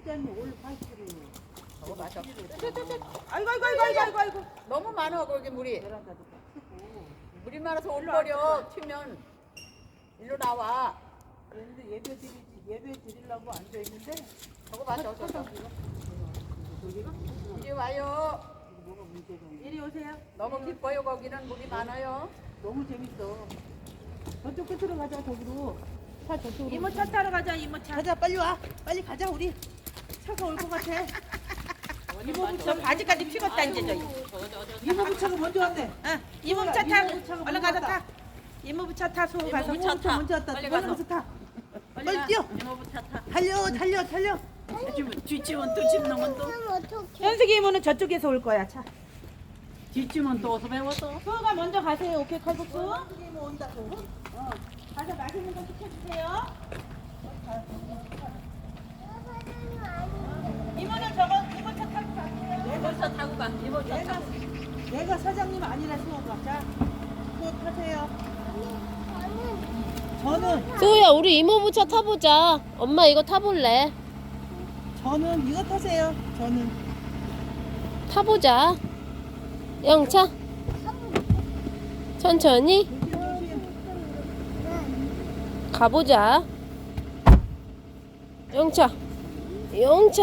70짜리 올 80이에요. 저거 맞아. 아이고 아이고 아이고 아이고 아이고. 너무 많아 거기 물이. 크고. 물이 많아서 올버려 튀면 일로 나와. 그런데 예배 드리지 예배 드리려고 앉아 있는데 저거 맞아 저거. 여기가 이리 와요. 뭐가 문제가. 이리 오세요. 너무 기뻐요 거기는 물이 많아요. 너무 재밌어. 저쪽 끝으로 가자 저기로. 차 저쪽으로. 이모 차 타러 가자 이모 차. 가자 빨리 와. 빨리 가자 우리. 차가 올것 같아. 저 바지까지 피었다 이제 저기. 이모부 차가 먼저 왔네. 아, 이모부 차 타. 이모부 얼른 가서. 타. 이모부 차 타서 가서. 이모부 차 먼저 왔다. 빨리 가서. 가서 타. 빨리 뛰어. 이모부 차 타. 달려 달려 달려. 뒷집은 또 집놈은 또 현숙이 이모는 저쪽에서 올 거야 차. 뒷집은 또 어서 배웠어. 수호가 먼저 가세요. 오케이 칼국수. 이모 온다고. 어. 가서 맛있는 거 시켜주세요. 이모는 저거 이모 차 타고 가세요. 내가 타고. 내가 사장님 아니라 수호가. 자, 수호 타세요. 저는 수호야 우리 이모부 차 타보자 엄마 이거 타볼래 저는 이거 타세요. 저는 타보자 영차 천천히. 가보자 영차 영차